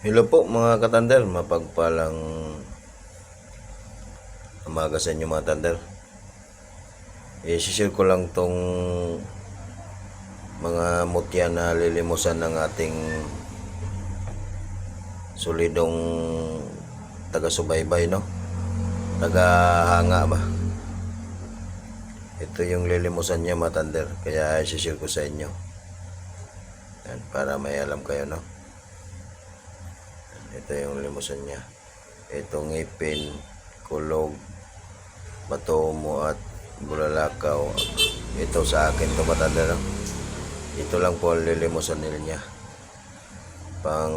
Hello po mga katander, mapagpalang umaga sa inyo mga tander. I-share ko lang tong mga mutya na lilimusan ng ating solidong taga-subaybay, no? Taga-hanga ba? Ito yung lilimusan niya mga tander, kaya i-share ko sa inyo. Yan, para may alam kayo, no? Ito yung limusan niya. Itong ngipin, kulog, batomo at bulalakaw. Ito sa akin to matanda lang. Ito lang po ang lilimusan niya. Pang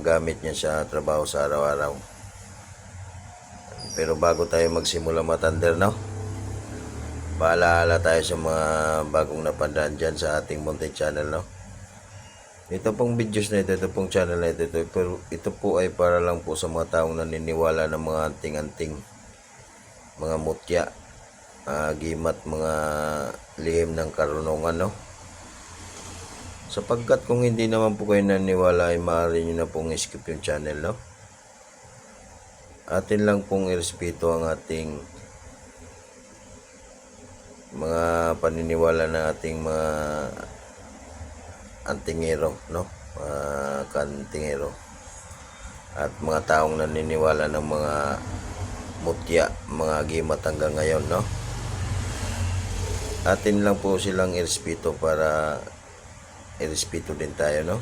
gamit niya sa trabaho sa araw-araw. Pero bago tayo magsimula matander, no? Paalaala tayo sa mga bagong napandaan dyan sa ating Monte Channel, no? Ito pong videos na ito, ito pong channel na ito, ito, pero ito po ay para lang po sa mga taong naniniwala ng mga anting-anting, mga mutya, ah, gimat, mga lihim ng karunungan, no? Sapagkat kung hindi naman po kayo naniniwala ay maaari nyo na pong skip yung channel, no? Atin lang pong irespeto ang ating mga paniniwala ng ating mga antingero, no? Mga kantingero. At mga taong naniniwala ng mga mutya, mga gimat hanggang ngayon, no? Atin lang po silang irespeto para irespeto din tayo, no?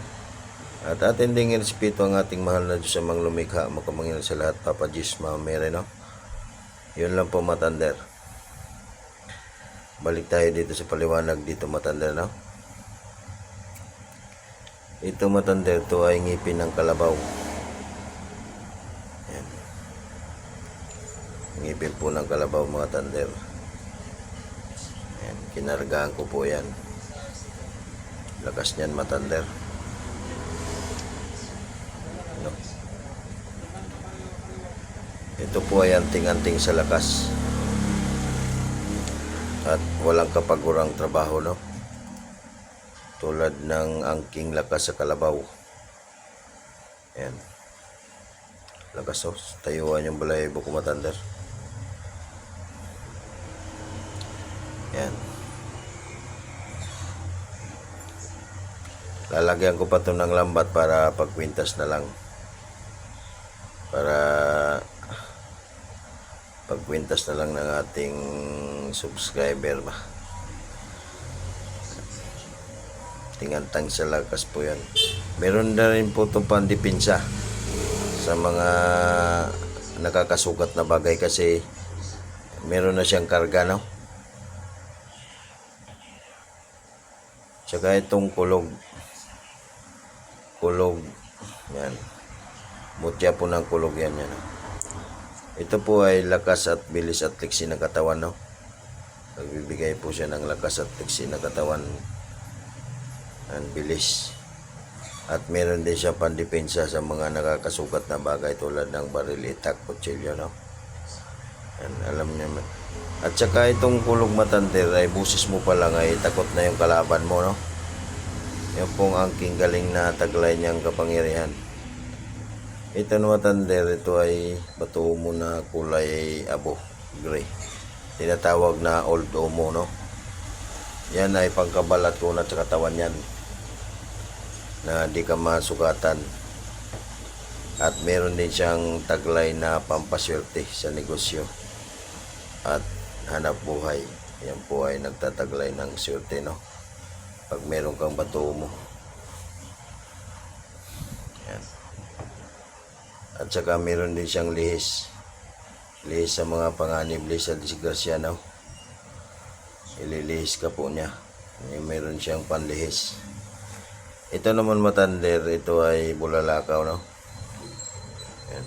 At atin ding irespeto ang ating mahal na Diyos sa mga lumikha, makamangin sa lahat, Papa Diyos, Mama Mary, no? Yun lang po, Matander. Balik tayo dito sa paliwanag dito, Matander, no? Ito matanda ito ay ngipin ng kalabaw. Yan. Ngipin po ng kalabaw mga tander. Yan. Kinargaan ko po yan. Lakas niyan matander. No. Ito po ay anting-anting sa lakas. At walang kapagurang trabaho, no? Tulad ng angking lakas sa kalabaw. Ayan. Lakas oh. Tayuan yung balay buko matandar. Ayan. Lalagyan ko pa to ng lambat para pagkwintas na lang. Para pagkwintas na lang ng ating subscriber ba. Tingantang sa lakas po yan. Meron na rin po itong pandipinsa sa mga nakakasukat na bagay kasi meron na siyang karga, no? Tsaka itong kulog. Kulog. Yan. Mutya po ng kulog yan. yan? Ito po ay lakas at bilis at liksi ng katawan, no? Nagbibigay po siya ng lakas at liksi ng katawan ang bilis. At meron din siya pandepensa sa mga nakakasukat na bagay tulad ng baril, itak, kutsilyo, no? Yan, alam niya. man. At saka itong kulog matandir ay busis mo pa lang ay takot na yung kalaban mo, no? Yan pong angking galing na taglay niyang kapangyarihan. Ito na matandir, ito ay bato mo na kulay abo, gray. Tinatawag na old omo, no? Yan ay pangkabalat ko na sa katawan yan na di ka masugatan. At meron din siyang taglay na pampaswerte sa negosyo at hanap buhay. Yan po ay nagtataglay ng swerte, no? Pag meron kang bato mo. Yan. At saka meron din siyang lihis. Lihis sa mga panganib, lihis sa disgrasya, no? Ililihis ka po niya. Meron siyang panlihis. Ito naman matander, ito ay bulalakaw, no? Yan.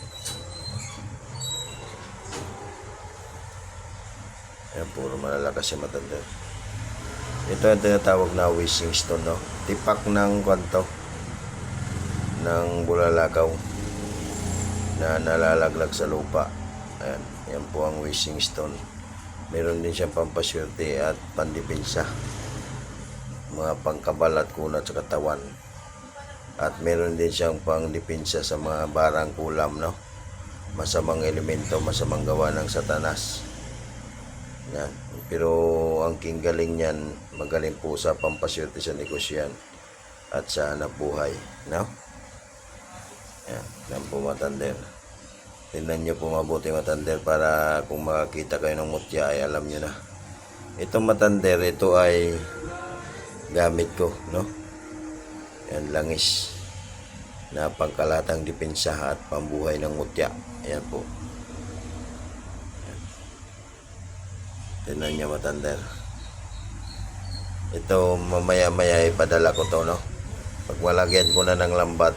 Yan, puro malalakas si matander. Ito ang tinatawag na wishing stone, no? Tipak ng kwanto ng bulalakaw na nalalaglag sa lupa. Ayan, yan po ang wishing stone. Meron din siyang pampaswerte at pandepensa mga pangkabalat kunat sa katawan. At meron din siyang pang depensa sa mga barang kulam, no? Masamang elemento, masamang gawa ng satanas. Yan. Pero ang king galing niyan, magaling po sa pampaswerte sa negosyan at sa hanap buhay, no? Yan, yan po matander. Tingnan nyo po mabuti matander para kung makakita kayo ng mutya ay alam nyo na. Itong matander, ito ay gamit ko, no? Yan, langis na pangkalatang depensa at pambuhay ng mutya. Ayan po. Tingnan nyo matander. Ito mamaya-maya ipadala ko to, no? Pag malagyan ko na ng lambat,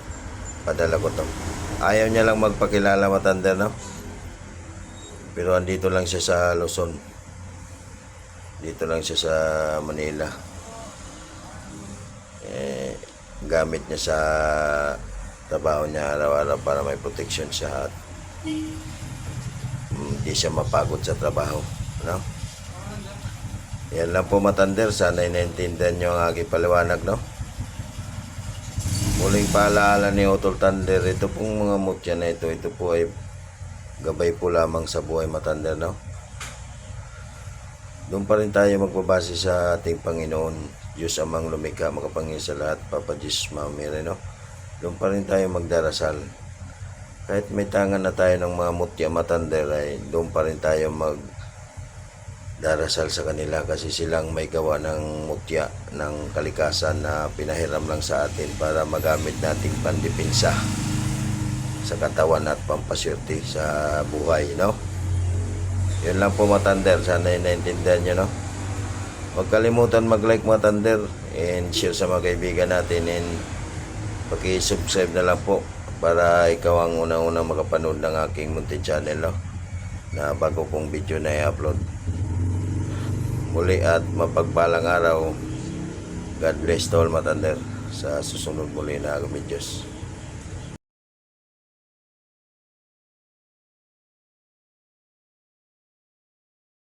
padala ko to. Ayaw niya lang magpakilala matander, no? Pero andito lang siya sa Luzon. Dito lang siya sa Manila. Gamit niya sa trabaho niya araw-araw para may protection siya at mm, hindi siya mapagod sa trabaho. No? Yan lang po matander. Sana naintindihan niyo ang aking paliwanag, no? Muling paalala ni Otol Thunder, ito pong mga mutya na ito, ito po ay gabay po lamang sa buhay matander, no? Doon pa rin tayo magbabase sa ating Panginoon, Diyos amang lumikha, makapangyarihan sa lahat, Papa Jesus, Mamire, no? Doon pa rin tayo magdarasal. Kahit may tangan na tayo ng mga mutya matander, ay doon pa rin tayo mag darasal sa kanila kasi silang may gawa ng mutya ng kalikasan na pinahiram lang sa atin para magamit nating pandipinsa sa katawan at pampaswerte sa buhay, no? Yun lang po matander, sana naintindihan nyo, no? Huwag kalimutan mag-like mga tander and share sa mga kaibigan natin and paki-subscribe na lang po para ikaw ang unang-unang makapanood ng aking munti channel, no? Na bago kong video na i-upload. Muli at mapagpalang araw. God bless to all matander sa susunod muli na videos.